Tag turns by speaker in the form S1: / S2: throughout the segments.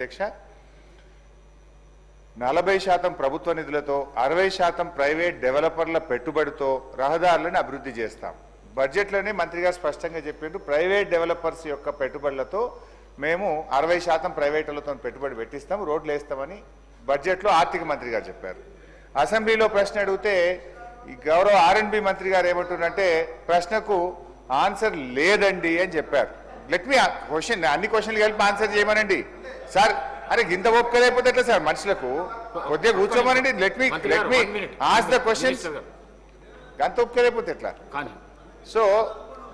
S1: అధ్యక్ష. నలభై శాతం ప్రభుత్వ నిధులతో అరవై శాతం ప్రైవేట్ డెవలపర్ల పెట్టుబడితో రహదారులను అభివృద్ధి చేస్తాం. బడ్జెట్లోనే మంత్రిగా స్పష్టంగా చెప్పిండు ప్రైవేట్ డెవలపర్స్ యొక్క పెట్టుబడులతో మేము అరవై శాతం ప్రైవేటులతో పెట్టుబడి పెట్టిస్తాం రోడ్లు వేస్తామని బడ్జెట్లో ఆర్థిక మంత్రి గారు చెప్పారు. అసెంబ్లీలో ప్రశ్న అడిగితే ఈ గౌరవ ఆర్ఎండ్బి మంత్రి గారు ఏమంటున్నారంటే ప్రశ్నకు ఆన్సర్ లేదండి అని చెప్పారు. లెట్ మీ క్వశ్చన్ అన్ని క్వశ్చన్లు కలిపి ఆన్సర్ చేయమనండి. సార్ అరే గింత ఒప్పుకోలేకపోతే ఎట్లా సార్ మనుషులకు? కొద్దిగా కూర్చోమనండి. Let me let me. As the questions
S2: minister గారు,
S1: గంత ఒప్పుకోలేకపోతే ఎట్లా? సో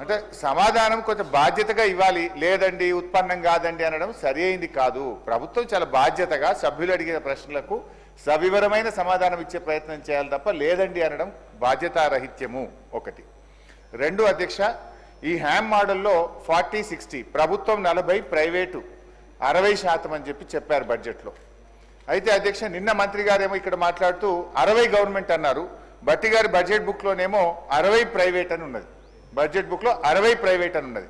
S1: అంటే సమాధానం కొంచెం బాధ్యతగా ఇవ్వాలి. లేదండి ఉత్పన్నం కాదండి అనడం సరి అయింది కాదు. ప్రభుత్వం చాలా బాధ్యతగా సభ్యులు అడిగిన ప్రశ్నలకు సవివరమైన సమాధానం ఇచ్చే ప్రయత్నం చేయాలి తప్ప లేదండి అనడం బాధ్యతారహిత్యము. ఒకటి. రెండు అధ్యక్ష ఈ హ్యామ్ మోడల్లో ఫార్టీ సిక్స్టీ ప్రభుత్వం నలభై ప్రైవేటు అరవై శాతం అని చెప్పి చెప్పారు బడ్జెట్లో అయితే అధ్యక్ష నిన్న మంత్రి గారేమో ఇక్కడ మాట్లాడుతూ అరవై గవర్నమెంట్ అన్నారు. బట్టి గారి బడ్జెట్ బుక్లోనేమో అరవై ప్రైవేట్ అని ఉన్నది. బడ్జెట్ బుక్లో అరవై ప్రైవేట్ అని ఉన్నది.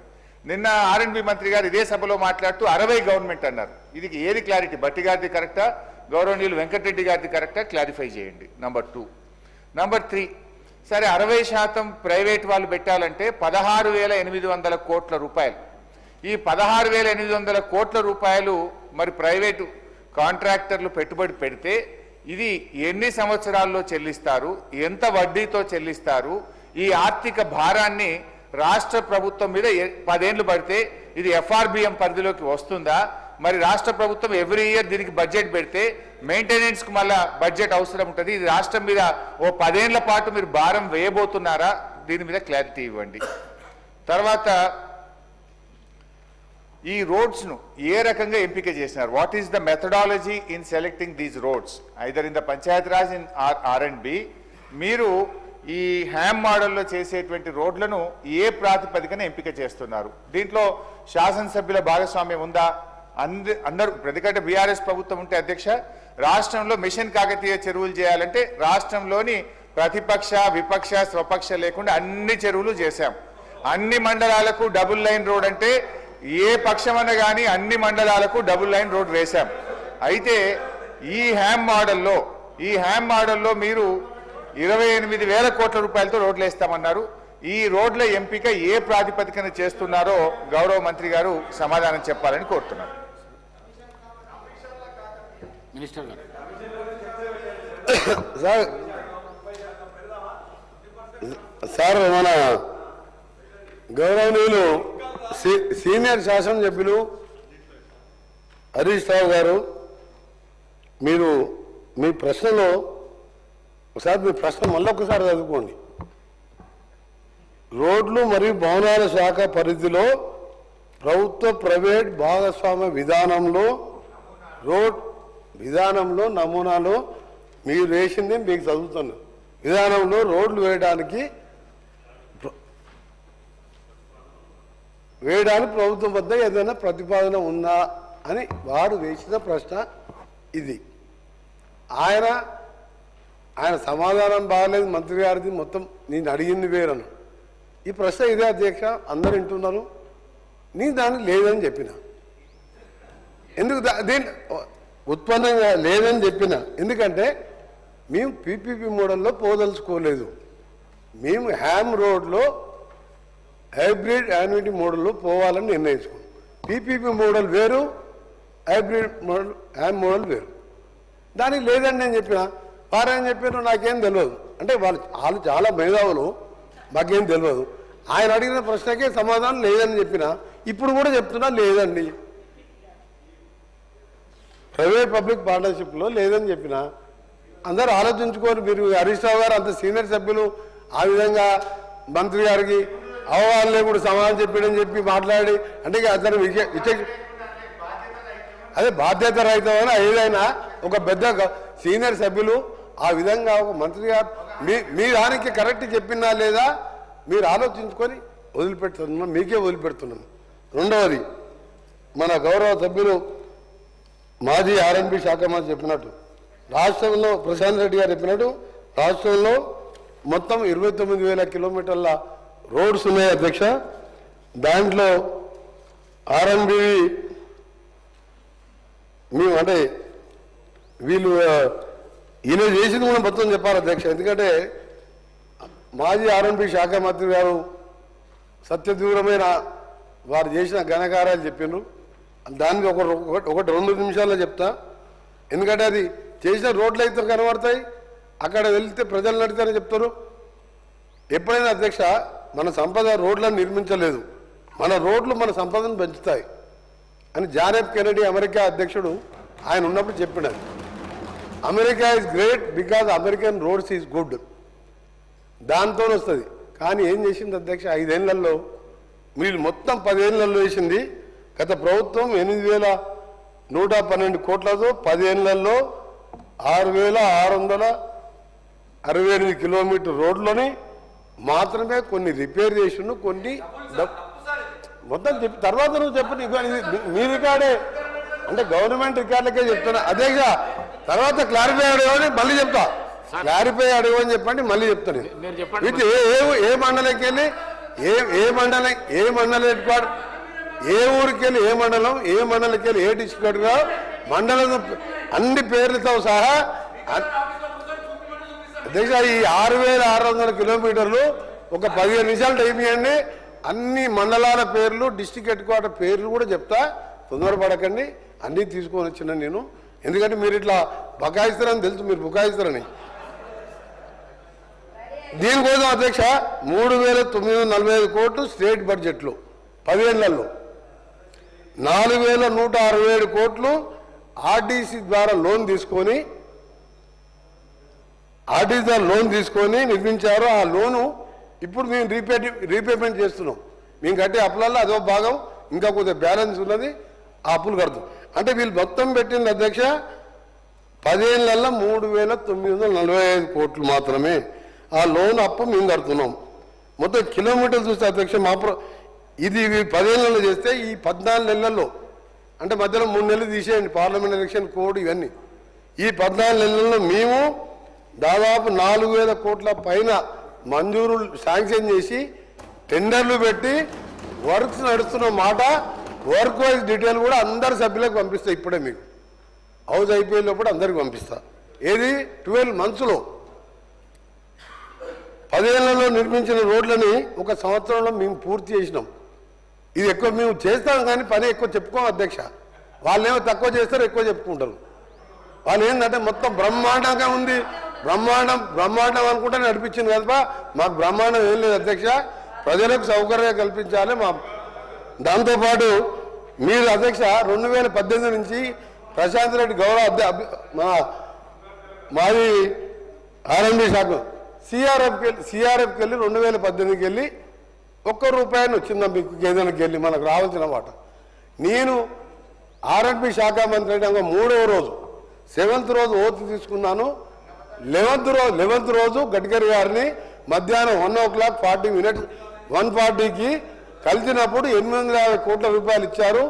S1: నిన్న ఆర్ఎండ్బి మంత్రి గారు ఇదే సభలో మాట్లాడుతూ అరవై గవర్నమెంట్ అన్నారు. ఇది ఏది క్లారిటీ బట్టి గారిది కరెక్టా గౌరవనీయులు వెంకటరెడ్డి గారిది కరెక్టా క్లారిఫై చేయండి. నంబర్ టూ నంబర్ త్రీ సరే అరవై శాతం ప్రైవేట్ వాళ్ళు పెట్టాలంటే పదహారు వేల ఎనిమిది వందల కోట్ల రూపాయలు. ఈ పదహారు వేల ఎనిమిది వందల కోట్ల రూపాయలు మరి ప్రైవేటు కాంట్రాక్టర్లు పెట్టుబడి పెడితే ఇది ఎన్ని సంవత్సరాల్లో చెల్లిస్తారు ఎంత వడ్డీతో చెల్లిస్తారు ఈ ఆర్థిక భారాన్ని రాష్ట్ర ప్రభుత్వం మీద పదేళ్ళు పడితే ఇది ఎఫ్ఆర్బిఎం పరిధిలోకి వస్తుందా? మరి రాష్ట్ర ప్రభుత్వం ఎవ్రీ ఇయర్ దీనికి బడ్జెట్ పెడితే మెయింటెనెన్స్కి మళ్ళా బడ్జెట్ అవసరం ఉంటుంది. ఇది రాష్ట్రం మీద ఓ పదేళ్ళ పాటు మీరు భారం వేయబోతున్నారా? దీని మీద క్లారిటీ ఇవ్వండి. తర్వాత ఈ రోడ్స్ను ఏ రకంగా ఎంపిక చేసినారు? What is the methodology in selecting these roads either in the panchayat raj in R R and B మీరు ఈ హ్యామ్ మోడల్లో చేసేటువంటి రోడ్లను ఏ ప్రాతిపదికన ఎంపిక చేస్తున్నారు? దీంట్లో శాసనసభ్యుల భాగస్వామ్యం ఉందా? అంద అందరూ ఎందుకంటే బీఆర్ఎస్ ప్రభుత్వం ఉంటే అధ్యక్ష రాష్ట్రంలో మిషన్ కాకతీయ చెరువులు చేయాలంటే రాష్ట్రంలోని ప్రతిపక్ష విపక్ష స్వపక్ష లేకుండా అన్ని చెరువులు చేశాం. అన్ని మండలాలకు డబుల్ లైన్ రోడ్ అంటే ఏ పక్షమన్న కానీ అన్ని మండలాలకు డబుల్ లైన్ రోడ్ వేశాం. అయితే ఈ హ్యామ్ మోడల్లో ఈ హ్యామ్ మోడల్లో మీరు ఇరవై ఎనిమిది వేల కోట్ల రూపాయలతో రోడ్లు వేస్తామన్నారు. ఈ రోడ్ల ఎంపిక ఏ ప్రాతిపదికన చేస్తున్నారో గౌరవ మంత్రి గారు సమాధానం చెప్పాలని కోరుతున్నారు
S2: మినిస్టర్ గారు.
S3: సార్ సార్ మన గౌరవనీయులు సీ- సీనియర్ శాసనసభ్యులు హరీష్ రావు గారు మీరు మీ ప్రశ్నలో ఒకసారి మీ ప్రశ్న మళ్ళొకసారి చదువుకోండి. రోడ్లు మరియు భవనాల శాఖ పరిధిలో ప్రభుత్వ ప్రైవేట్ భాగస్వామ్య విధానంలో రోడ్ విధానంలో నమూనాలో మీరు వేసింది మీకు చదువుతున్నా విధానంలో రోడ్లు వేయడానికి వేయడానికి ప్రభుత్వం వద్ద ఏదైనా ప్రతిపాదన ఉందా అని వారు వేసిన ప్రశ్న ఇది. ఆయన ఆయన సమాధానం బాగలేదు మంత్రి గారిది మొత్తం నేను అడిగింది వేరను. ఈ ప్రశ్న ఇదే అధ్యక్ష అందరు వింటున్నారు. నీ దానికి లేదని చెప్పిన. ఎందుకు దీని ఉత్పన్నంగా లేదని చెప్పిన. ఎందుకంటే మేము పీపీపీ మోడల్లో పోదలుచుకోలేదు. మేము హ్యామ్ రోడ్లో హైబ్రిడ్ యాన్యుటీ మోడల్లో పోవాలని నిర్ణయించుకున్నాం. పీపీపీ మోడల్ వేరు హైబ్రిడ్ మోడల్ హ్యామ్ మోడల్ వేరు. దానికి లేదని నేను చెప్పిన. వారేం చెప్పారు నాకేం తెలియదు అంటే వాళ్ళు వాళ్ళు చాలా మేధావులు. మాకేం తెలియదు ఆయన అడిగిన ప్రశ్నకే సమాధానం లేదని చెప్పిన. ఇప్పుడు కూడా చెప్తున్నా లేదండి. ప్రైవేట్ పబ్లిక్ పార్ట్నర్షిప్లో లేదని చెప్పిన అందరూ ఆలోచించుకొని మీరు హరీష్ రావు గారు అంత సీనియర్ సభ్యులు ఆ విధంగా మంత్రి గారికి అవగాహన కూడా సమాధానం చెప్పాడని చెప్పి మాట్లాడి అంటే అతను విచక్ష అదే బాధ్యత రహితమైన ఏదైనా ఒక పెద్ద సీనియర్ సభ్యులు ఆ విధంగా ఒక మంత్రి గారు మీ మీ దానికి కరెక్ట్ చెప్పినా లేదా మీరు ఆలోచించుకొని వదిలిపెడుతున్నాం. మీకే వదిలిపెడుతున్నాం. రెండవది మన గౌరవ సభ్యులు మాజీ ఆర్ఎన్బి శాఖ మంత్రి చెప్పినట్టు. రాష్ట్రంలో ప్రశాంత్ రెడ్డి గారు చెప్పినట్టు రాష్ట్రంలో మొత్తం ఇరవై తొమ్మిది వేల కిలోమీటర్ల రోడ్స్ ఉన్నాయి అధ్యక్ష. దాంట్లో ఆర్ఎన్బి మేము అంటే వీళ్ళు ఈయన చేసింది కూడా మొత్తం చెప్పాలి అధ్యక్ష. ఎందుకంటే మాజీ ఆర్ఎన్బి శాఖ మంత్రి గారు సత్యదూరమైన వారు చేసిన ఘనకార్యాలు చెప్పిండ్రు. దానికి ఒక ఒకటి- ఒకటి రెండు నిమిషాల్లో చెప్తా. ఎందుకంటే అది చేసిన రోడ్లు అయితే కనబడతాయి అక్కడ వెళ్తే ప్రజలు నడితేనే చెప్తారు. ఎప్పుడైనా అధ్యక్ష మన సంపద రోడ్లను నిర్మించలేదు. మన రోడ్లు మన సంపదను పెంచుతాయి అని జాన్ ఎఫ్ కెనడీ అమెరికా అధ్యక్షుడు ఆయన ఉన్నప్పుడు చెప్పినారు America is great because American roads is good. దాంతో వస్తుంది. కానీ ఏం చేసింది అధ్యక్ష ఐదేళ్ళలో మీరు మొత్తం పదేళ్ళలో వేసింది గత ప్రభుత్వం ఎనిమిది వేల నూట పన్నెండు కోట్లతో పదేళ్ళలో ఆరు వేల ఆరు వందల అరవై ఎనిమిది కిలోమీటర్ రోడ్లని మాత్రమే కొన్ని రిపేర్ చేసిండు కొన్ని మొత్తం చెప్పి తర్వాత నువ్వు చెప్పు ఇది మీ- రికార్డే. అంటే గవర్నమెంట్ రికార్డులకే చెప్తున్నా. అధ్యక్ష తర్వాత క్లారిఫై అడగని మళ్ళీ చెప్తా. క్లారిఫై అడగని చెప్పండి మళ్ళీ చెప్తాను. వీటి ఏ ఏ- మండలంకి వెళ్ళి ఏ ఏ మండలం ఏ మండలం హెడ్ ఏ ఊరికెళ్ళి ఏ మండలం ఏ మండలంకి వెళ్ళి ఏ డిస్ట్రిక్ట్గా మండలం అన్ని పేర్లతో సహా అ- అధ్యక్ష ఈ ఆరు వేల ఆరు వందల కిలోమీటర్లు ఒక పదిహేను నిమిషాలు టైం ఇవ్వండి. అన్ని మండలాల పేర్లు డిస్టిక్ హెడ్ క్వార్టర్ పేర్లు కూడా చెప్తా. తొందరపడకండి. అన్నీ తీసుకొని వచ్చిన నేను. ఎందుకంటే మీరు ఇట్లా బకాయిస్తారని తెలుసు మీరు బుకాయిస్తారని. దీనికోసం అధ్యక్ష మూడు వేల తొమ్మిది వందల నలభై ఐదు కోట్లు స్టేట్ బడ్జెట్లో పదిహేళ్ళలో నాలుగు వేల నూట అరవై ఏడు కోట్లు ఆర్డీసీ ద్వారా లోన్ తీసుకొని ఆర్డీసీ ద్వారా లోన్ తీసుకొని నిర్మించారు. ఆ లోను ఇప్పుడు మేము రీపే రీపేమెంట్ చేస్తున్నాం. మేము కట్టే అప్పులల్లో అదో భాగం ఇంకా కొద్దిగా బ్యాలెన్స్ ఉన్నది ఆ అప్పులు కడతాం అంటే వీళ్ళు మొత్తం పెట్టింది అధ్యక్ష పదిహేనులలో మూడు వేల తొమ్మిది వందల నలభై ఐదు కోట్లు మాత్రమే. ఆ లోన్ అప్పు మేము కడుతున్నాం. మొత్తం కిలోమీటర్లు చూస్తే అధ్యక్ష మా ప్ర- ఇది పదేళ్ళలో చేస్తే ఈ పద్నాలుగు నెలల్లో అంటే మధ్యలో మూడు నెలలు తీసేయండి పార్లమెంట్ ఎలక్షన్ కోడ్ ఇవన్నీ. ఈ పద్నాలుగు నెలల్లో మేము దాదాపు నాలుగు వేల కోట్ల పైన మంజూరు శాంక్షన్ చేసి టెండర్లు పెట్టి వర్క్స్ నడుస్తున్న మాట వర్క్ వైజ్ డీటెయిల్ కూడా అందరి సభ్యులకు పంపిస్తా ఇప్పుడే మీకు. హౌస్ అయిపోయే లోపల అందరికి పంపిస్తా. ఏది? ట్వెల్వ్ మంత్స్లో. పదేళ్ళలో నిర్మించిన రోడ్లని ఒక సంవత్సరంలో మేము పూర్తి చేసినాం. ఇది ఎక్కువ మేము చేస్తాం కానీ పని ఎక్కువ చెప్పుకోం అధ్యక్ష. వాళ్ళేమో తక్కువ చేస్తారు ఎక్కువ చెప్పుకుంటారు. వాళ్ళు ఏంటంటే మొత్తం బ్రహ్మాండంగా ఉంది. బ్రహ్మాండం బ్రహ్మాండం అనుకుంటే నడిపించింది కదా మాకు బ్రహ్మాండం ఏం లేదు అధ్యక్ష. ప్రజలకు సౌకర్యం కల్పించాలి మా దాంతోపాటు మీరు అధ్యక్ష రెండు వేల పద్దెనిమిది నుంచి ప్రశాంత్ రెడ్డి గౌరవ అధ్య- మా మాది ఆర్ఎండి శాఖ. సిఆర్ఎఫ్కి వెళ్ళి సిఆర్ఎఫ్కి వెళ్ళి రెండు వేల పద్దెనిమిదికి వెళ్ళి ఒక్క రూపాయని వచ్చిందా మీకు కేంద్రానికి వెళ్ళి మనకు రావాల్సిన మాట. నేను ఆర్ఎండ్బి శాఖ మంత్రి అయినాక మూడవ రోజు సెవెంత్ రోజు ఓత్ తీసుకున్నాను. లెవెంత్ రోజు లెవెంత్ రోజు గడ్కరీ గారిని మధ్యాహ్నం one o'clock forty minutes one ఫార్టీకి కలిసినప్పుడు ఎనిమిది వందల యాభై కోట్ల రూపాయలు ఇచ్చారు.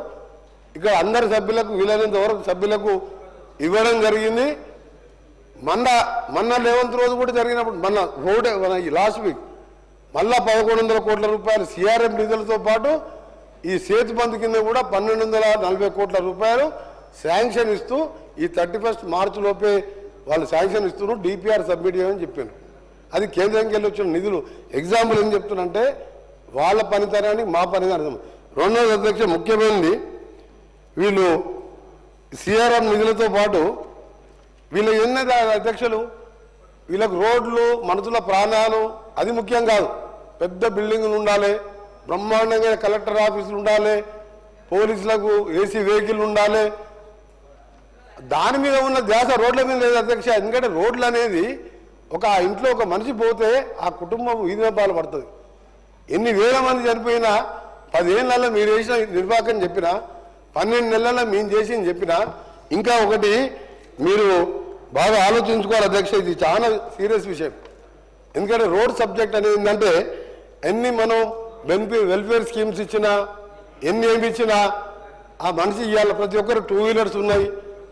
S3: ఇక్కడ అందరి సభ్యులకు వీలైనంత వరకు సభ్యులకు ఇవ్వడం జరిగింది. మొన్న మొన్న లెవెంత్ రోజు కూడా జరిగినప్పుడు మొన్న రోడ్ లాస్ట్ వీక్ మళ్ళా పదకొండు వందల కోట్ల రూపాయలు సిఆర్ఎం నిధులతో పాటు ఈ సేతు బంధు కింద కూడా పన్నెండు వందల నలభై కోట్ల రూపాయలు శాంక్షన్ ఇస్తూ ఈ థర్టీ ఫస్ట్ మార్చి లోపే వాళ్ళు శాంక్షన్ ఇస్తున్నారు. డిపిఆర్ సబ్మిట్ చేయమని చెప్పాను. అది కేంద్రంకి వెళ్ళి వచ్చిన నిధులు. ఎగ్జాంపుల్ ఏం చెప్తున్నంటే వాళ్ళ పనితనానికి మా పని అర్థం. రెండవ అధ్యక్ష ముఖ్యమైనది వీళ్ళు సిఆర్ఎం నిధులతో పాటు వీళ్ళు ఎన్నది అధ్యక్షులు? వీళ్ళకు రోడ్లు మనుషుల ప్రాణాలు అది ముఖ్యం కాదు. పెద్ద బిల్డింగులు ఉండాలి బ్రహ్మాండంగా కలెక్టర్ ఆఫీసులు ఉండాలి పోలీసులకు ఏసీ వెహికల్ ఉండాలి. దాని మీద ఉన్న ధ్యాస రోడ్ల మీద లేదు అధ్యక్ష. ఎందుకంటే రోడ్లు అనేది ఒక ఆ ఇంట్లో ఒక మనిషి పోతే ఆ కుటుంబం వీధిన పాలు పడుతుంది. ఎన్ని వేల మంది చనిపోయినా పదిహేనులలో మీరు వేసిన నిర్వాహకం చెప్పినా పన్నెండు నెలల్లో మేము చేసింది చెప్పినా ఇంకా ఒకటి మీరు బాగా ఆలోచించుకోవాలి అధ్యక్ష ఇది చాలా సీరియస్ విషయం. ఎందుకంటే రోడ్ సబ్జెక్ట్ అనేది ఏంటంటే ఎన్ని మనం బెనిఫిట్ వెల్ఫేర్ స్కీమ్స్ ఇచ్చినా ఎన్ని ఏమి ఇచ్చినా ఆ మనిషి ఇవాళ ప్రతి ఒక్కరు టూ వీలర్స్ ఉన్నాయి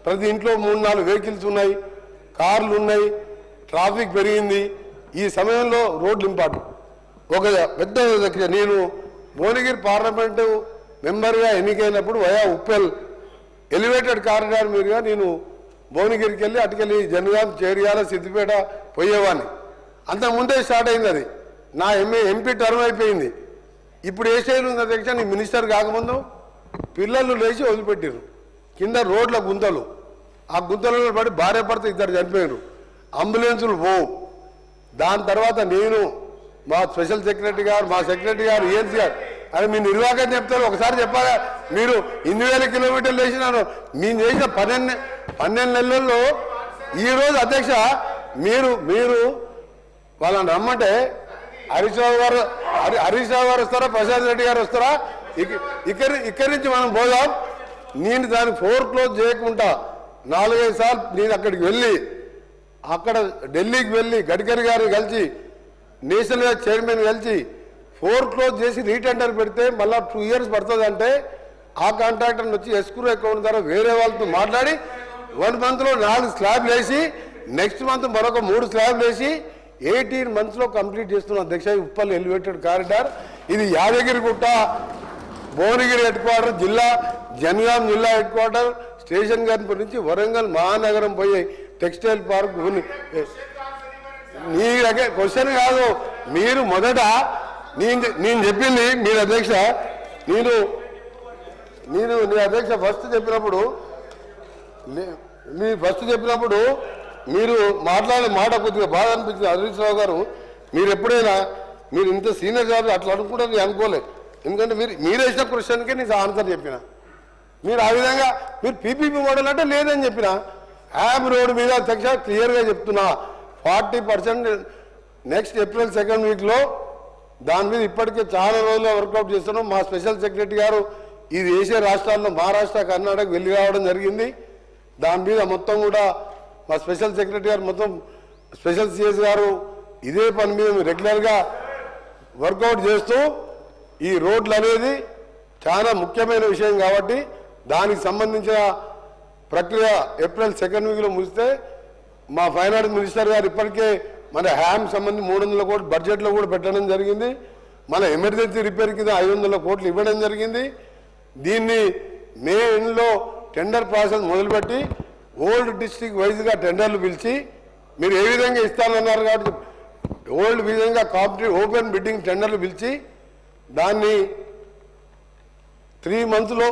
S3: ప్రతి ఇంట్లో మూడు నాలుగు వెహికల్స్ ఉన్నాయి కార్లు ఉన్నాయి ట్రాఫిక్ పెరిగింది. ఈ సమయంలో రోడ్లు ఇంపార్టెంట్. ఒక పెద్ద దగ్గర నేను భువనగిరి పార్లమెంటు మెంబర్గా ఎన్నికైనప్పుడు వయా ఉప్పెల్ ఎలివేటెడ్ కారిడార్ మీదుగా నేను భువనగిరికి వెళ్ళి అటుకెళ్ళి జనగాం చేరియాల సిద్దిపేట పోయేవాడిని. అంతకుముందే స్టార్ట్ అయింది అది. నా ఎంఏ ఎంపీ టర్మ్ అయిపోయింది. ఇప్పుడు ఏ స్టైల్ ఉంది అధ్యక్ష నీ మినిస్టర్ కాకముందు. పిల్లలు లేచి వదిలిపెట్టారు కింద రోడ్ల గుంతలు. ఆ గుంతలలో పడి భార్య భర్త ఇద్దరు చనిపోయారు అంబులెన్సులు పోవు దాని తర్వాత నేను మా స్పెషల్ సెక్రటరీ గారు మా సెక్రటరీ గారు ఏఎన్సీ గారు అది మీ నిర్వాహకం చెప్తారు ఒకసారి చెప్పారా మీరు ఎనిమిది వేల కిలోమీటర్లు వేసినారు. మేము చేసిన పన్నెండు పన్నెండు నెలల్లో ఈ రోజు అధ్యక్ష మీరు మీరు వాళ్ళని రమ్మంటే హరీష్ రావు గారు హరి- హరీష్ రావు గారు వస్తారా ప్రశాంత్ రెడ్డి గారు వస్తారా? ఇక- ఇక్కడి ఇక్కడి నుంచి మనం పోదాం. నేను దాన్ని ఫోర్ క్లోజ్ చేయకుండా నాలుగైదు సార్లు నేను అక్కడికి వెళ్ళి అక్కడ ఢిల్లీకి వెళ్ళి గడ్కరీ గారిని కలిసి నేషనల్ చైర్మన్ కలిసి ఫోర్ క్లోజ్ చేసి రీటెండర్ పెడితే మళ్ళీ టూ ఇయర్స్ పడుతుంది అంటే ఆ కాంట్రాక్టర్ వచ్చి ఎస్క్రూ అకౌంట్ ద్వారా వేరే వాళ్ళతో మాట్లాడి వన్ మంత్లో నాలుగు స్లాబ్లు వేసి నెక్స్ట్ మంత్ మరొక మూడు స్లాబ్లు వేసి ఎయిటీన్ మంత్స్లో కంప్లీట్ చేస్తున్నాం అధ్యక్ష ఉప్పల్ ఎలివేటెడ్ కారిడార్. ఇది యాదగిరిగుట్ట భువనగిరి హెడ్ క్వార్టర్ జిల్లా జనగాం జిల్లా హెడ్ క్వార్టర్. స్టేషన్ గన్పూర్ నుంచి వరంగల్ మహానగరం పోయే టెక్స్టైల్ పార్క్. నీ క్వశ్చన్ కాదు. మీరు మొదట నేను నేను చెప్పింది మీరు అధ్యక్ష నేను నేను నీ అధ్యక్ష ఫస్ట్ చెప్పినప్పుడు నే- మీ ఫస్ట్ చెప్పినప్పుడు మీరు మాట్లాడే మాట కొద్దిగా బాధ అనిపించింది. హరీష్ రావు గారు మీరు ఎప్పుడైనా మీరు ఇంత సీనియర్ గారు అట్లా అనుకుంటారు నేను అనుకోలే. ఎందుకంటే మీరు మీరు వేసిన క్వశ్చన్కే నేను ఆన్సర్ చెప్పిన. మీరు ఆ విధంగా మీరు పీపీపీ మోడల్ అంటే లేదని చెప్పిన. యాప్ రోడ్ మీద అధ్యక్ష క్లియర్గా చెప్తున్నా. Forty percent next April second వీక్లో దాని మీద ఇప్పటికే చాలా రోజులు వర్కౌట్ చేస్తున్నాం. మా స్పెషల్ సెక్రటరీ గారు ఇది వేసే రాష్ట్రాల్లో మహారాష్ట్ర కర్ణాటక వెళ్ళి రావడం జరిగింది. దాని మీద మొత్తం కూడా మా స్పెషల్ సెక్రటరీ గారు మొత్తం స్పెషల్ సిఎస్ గారు ఇదే పని మీద రెగ్యులర్గా వర్కౌట్ చేస్తూ ఈ రోడ్లు అనేది చాలా ముఖ్యమైన విషయం కాబట్టి దానికి సంబంధించిన ప్రక్రియ ఏప్రిల్ సెకండ్ వీక్లో ముగిస్తే మా ఫైనాన్స్ మినిస్టర్ గారు ఇప్పటికే మన హ్యామ్ సంబంధించి మూడు వందల కోట్లు బడ్జెట్లో కూడా పెట్టడం జరిగింది. మన ఎమర్జెన్సీ రిపేర్ కింద ఐదు వందల కోట్లు ఇవ్వడం జరిగింది. దీన్ని మే ఎండ్లో టెండర్ ప్రాసెస్ మొదలుపెట్టి ఓల్డ్ డిస్ట్రిక్ట్ వైజ్గా టెండర్లు పిలిచి మీరు ఏ విధంగా ఇస్తానన్నారు కాబట్టి ఓల్డ్ విధంగా కాంపిటేటివ్ ఓపెన్ బిడ్డింగ్ టెండర్లు పిలిచి దాన్ని త్రీ మంత్స్లో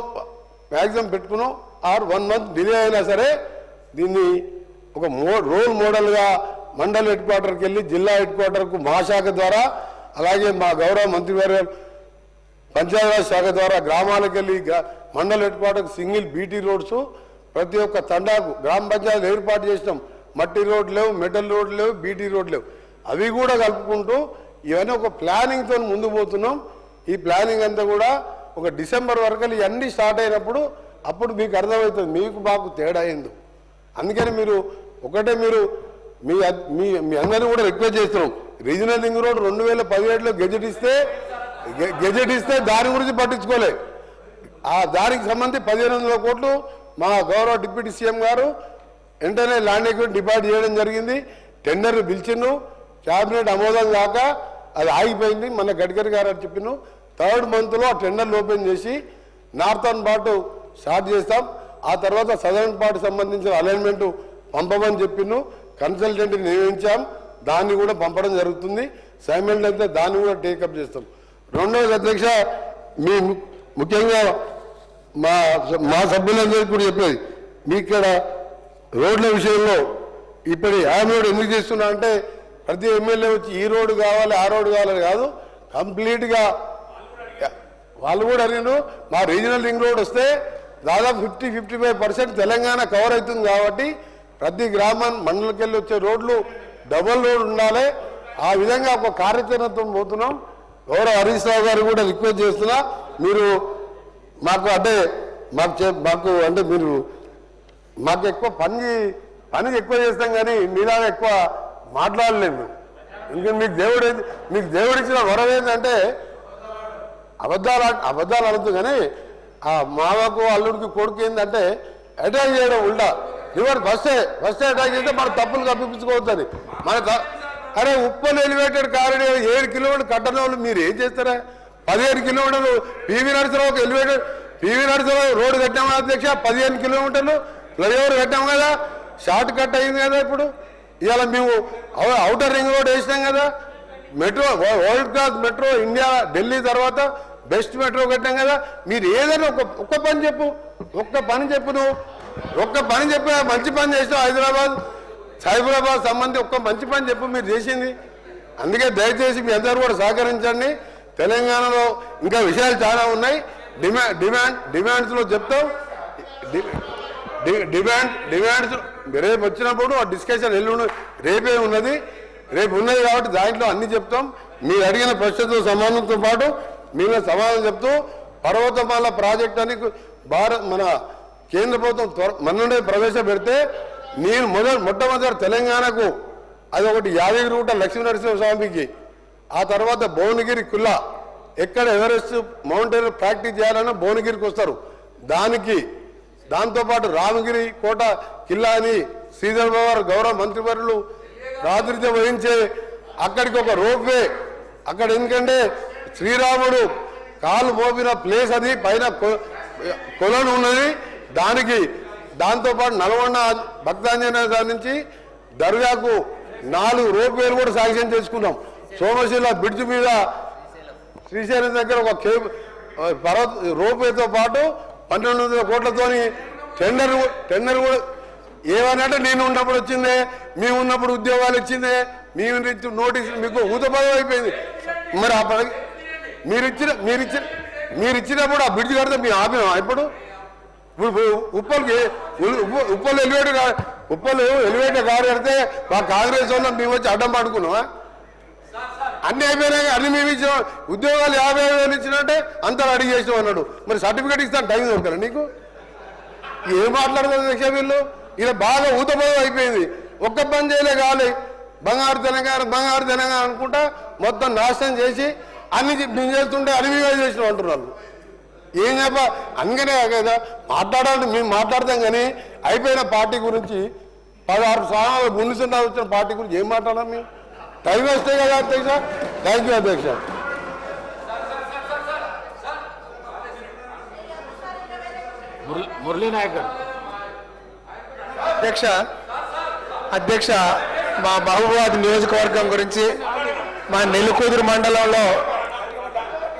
S3: మ్యాక్సిమం పెట్టుకున్నాం. ఆర్ వన్ మంత్ డిలే అయినా సరే దీన్ని ఒక మో రోల్ మోడల్గా మండల్ హెడ్ క్వార్టర్కి వెళ్ళి జిల్లా హెడ్ క్వార్టర్కు మా శాఖ ద్వారా అలాగే మా గౌరవ మంత్రివర్య పంచాయతీరాజ్ శాఖ ద్వారా గ్రామాలకు వెళ్ళి గ్రా- మండల్ హెడ్ క్వార్టర్కి సింగిల్ బీటీ రోడ్స్ ప్రతి ఒక్క తండాకు గ్రామ పంచాయతీలు ఏర్పాటు చేసినాం. మట్టి రోడ్లు లేవు మెటల్ రోడ్ లేవు బీటీ రోడ్ లేవు. అవి కూడా కలుపుకుంటూ ఇవన్నీ ఒక ప్లానింగ్తో ముందు పోతున్నాం. ఈ ప్లానింగ్ అంతా కూడా ఒక డిసెంబర్ వరకు ఇవన్నీ స్టార్ట్ అయినప్పుడు అప్పుడు మీకు అర్థమవుతుంది మీకు మాకు తేడా అయింది అందుకని మీరు ఒకటే మీరు మీ మీ మీ అందరినీ కూడా రిక్వెస్ట్ చేస్తున్నాం. రీజనల్ లింక్ రోడ్ రెండు వేల పదిహేడులో గెజెట్ ఇస్తే గెజెట్ ఇస్తే దాని గురించి పట్టించుకోలే. ఆ దానికి సంబంధించి పదిహేను వందల కోట్లు మా గౌరవ డిప్యూటీ సీఎం గారు వెంటనే ల్యాండ్ ఎక్విట్ డిపార్ట్ చేయడం జరిగింది. టెండర్ పిలిచిండు క్యాబినెట్ ఆమోదం కాక అది ఆగిపోయింది. మన గడ్కరీ గారు అని చెప్పిన. థర్డ్ మంత్లో ఆ టెండర్లు ఓపెన్ చేసి నార్థన్ పాటు స్టార్ట్ చేస్తాం. ఆ తర్వాత సదరన్ పార్ట్ సంబంధించిన అలైన్మెంట్ పంపమని చెప్పిను. కన్సల్టెంట్ నియమించాం. దాన్ని కూడా పంపడం జరుగుతుంది. సైమెంట్ అయితే దాన్ని కూడా టేకప్ చేస్తాం. రెండవది అధ్యక్ష మీ ము- ముఖ్యంగా మా మా సభ్యులందరికీ కూడా చెప్పేది మీ ఇక్కడ రోడ్ల విషయంలో ఇప్పుడు ఆ రోడ్ ఎందుకు చేస్తున్నా అంటే ప్రతి ఎమ్మెల్యే వచ్చి ఈ రోడ్డు కావాలి ఆ రోడ్డు కావాలని కాదు. కంప్లీట్గా వాళ్ళు కూడా అడిగారు మా రీజనల్ రింగ్ రోడ్ వస్తే దాదాపు fifty fifty five percent Telangana cover అవుతుంది కాబట్టి ప్రతి గ్రామం మండలికి వచ్చే రోడ్లు డబుల్ రోడ్ ఉండాలి. ఆ విధంగా ఒక కార్యాచరణతో పోతున్నాం. గౌరవ హరీష్ రావు గారు కూడా రిక్వెస్ట్ చేస్తున్నా మీరు మాకు అంటే మాకు మాకు అంటే మీరు మాకు ఎక్కువ పని పని ఎక్కువ చేస్తాం కానీ మీలాగా ఎక్కువ మాట్లాడలేము ఎందుకంటే మీకు దేవుడు ఏంది- మీకు దేవుడు ఇచ్చిన వరం ఏంటంటే అబద్ధాలు అబద్ధాలు అనొద్దు కానీ ఆ మామకు అల్లుడికి కొడుకు ఏంటంటే అటాక్ చేయడం ఉల్టా రివర్ ఫస్టే ఫస్ట్ అటాక్ చేస్తే మన తప్పులు కప్పించుకోవద్దని మన అరే ఉప్పల్ ఎలివేటెడ్ కారిడార్ ఏడు కిలోమీటర్లు కట్టడం వాళ్ళు మీరు ఏం చేస్తారా? పదిహేను కిలోమీటర్లు పివి నరసరావుకి ఎలివేటెడ్ పివి నరసరావు రోడ్డు కట్టాము కదా అధ్యక్ష పదిహేను కిలోమీటర్లు ఫ్లైఓవర్ కట్టాం కదా షార్ట్ కట్ అయింది కదా ఇప్పుడు. ఇవాళ మేము అవుటర్ రింగ్ రోడ్ వేసినాం కదా metro world class metro India Delhi తర్వాత బెస్ట్ మెట్రో కట్టాం కదా. మీరు ఏదైనా ఒక ఒక్క పని చెప్పు ఒక్క పని చెప్పు నువ్వు. ఒక్క పని చెప్పి మంచి పని చేసావు హైదరాబాద్ సైబరాబాద్ సంబంధించి ఒక్క మంచి పని చెప్పు మీరు చేసింది. అందుకే దయచేసి మీ అందరూ కూడా సహకరించండి. తెలంగాణలో ఇంకా విషయాలు చాలా ఉన్నాయి. డిమాండ్ డిమాండ్ డిమాండ్స్లో చెప్తాం. డిమాండ్ డిమాండ్స్ రేపు వచ్చినప్పుడు ఆ డిస్కషన్ ఎల్లుండి రేపే ఉన్నది. రేపు ఉన్నది కాబట్టి దాంట్లో అన్ని చెప్తాం. మీరు అడిగిన ప్రశ్నతో సమానంతో పాటు మీరు సమాధానం చెప్తూ పర్వతమాల ప్రాజెక్ట్ అని భారత్ మన కేంద్ర ప్రభుత్వం త్వర మొన్ననే ప్రవేశపెడితే నేను మొదటి మొట్టమొదటి తెలంగాణకు అది ఒకటి యాదగిరి యాదగిరిగుట్ట లక్ష్మీనరసింహ స్వామికి. ఆ తర్వాత భువనగిరి కుల్లా. ఎక్కడ ఎవరెస్ట్ మౌంటైన్ ప్రాక్టీస్ చేయాలన్నా భువనగిరికి వస్తారు. దానికి దాంతోపాటు రామగిరి కోట కిల్లా అని శ్రీధర్ బాబు గౌరవ మంత్రివర్యులు రాత్రితో వహించే అక్కడికి ఒక రోప్వే. అక్కడ ఎందుకంటే శ్రీరాముడు కాలు మోపిన ప్లేస్ అది పైన కొ- కొలను ఉన్నది. దానికి దాంతోపాటు నల్గొండ భక్తాంజనేయ స్వామి నుంచి దర్గాకు నాలుగు రోప్వేలు కూడా శాంక్షన్ చేసుకున్నాం. సోమశిల బ్రిడ్జ్ మీద శ్రీశైలం దగ్గర ఒక కేబుల్ పర్వత రోప్వేతో పాటు పన్నెండు వందల కోట్లతోని టెండర్ టెండర్ కూడా ఏమనంటే నేను ఉన్నప్పుడు వచ్చిందే మేము ఉన్నప్పుడు ఉద్యోగాలు ఇచ్చిందే మేము ఇచ్చిన నోటీస్ మీకు ఊతపదం అయిపోయింది. మరి ఆ పని- మీరు ఇచ్చిన మీరు ఇచ్చిన మీరు ఇచ్చినప్పుడు ఆ బ్రిడ్జ్ కడితే మేము ఆపినాం ఇప్పుడు? ఇప్పుడు ఉప్పల్కి ఉప్పు- ఉప్పల్ ఎలివేటర్ కా- ఉప్పలు ఎలివేటర్ కారు కడితే మా కాంగ్రెస్ వాళ్ళం మేము వచ్చి అడ్డం పడుకున్నామా? అన్ని అయిపోయినాయి అన్ని మేము ఇచ్చాం ఉద్యోగాలు యాభై వేలు ఇచ్చినట్టే అంతా రెడీ చేసాం అన్నాడు. మరి సర్టిఫికేట్ ఇస్తాను టైం దొరకరా నీకు? ఏం మాట్లాడుతుంది దీక్ష వీళ్ళు? ఇలా బాగా ఊతపదం అయిపోయింది. ఒక్క పని చేయలే కావాలి బంగారు తెలంగాణ బంగారు తెలంగాణ అనుకుంటా మొత్తం నాశనం చేసి అన్ని మేము చేస్తుంటే అనివిగా చేసినాం అంటున్నారు ఏం చెప్ప? అందుకనే కదా. మాట్లాడాలి మేము మాట్లాడతాం కానీ అయిపోయిన పార్టీ గురించి పదహారు స్థానాలు ముందు వచ్చిన పార్టీ గురించి ఏం మాట్లాడాం మేము? టైం వస్తే కదా అధ్యక్ష. థ్యాంక్ యూ అధ్యక్ష.
S2: మురళీ మురళీ నాయక్ గారు
S4: అధ్యక్ష అధ్యక్ష మా మహబూబాద్ నియోజకవర్గం గురించి మా నెల్లికూదురు మండలంలో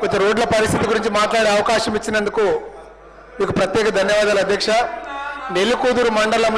S4: కొంచెం రోడ్ల పరిస్థితి గురించి మాట్లాడే అవకాశం ఇచ్చినందుకు మీకు ప్రత్యేక ధన్యవాదాలు అధ్యక్ష. నెల్లికూదురు మండలంలో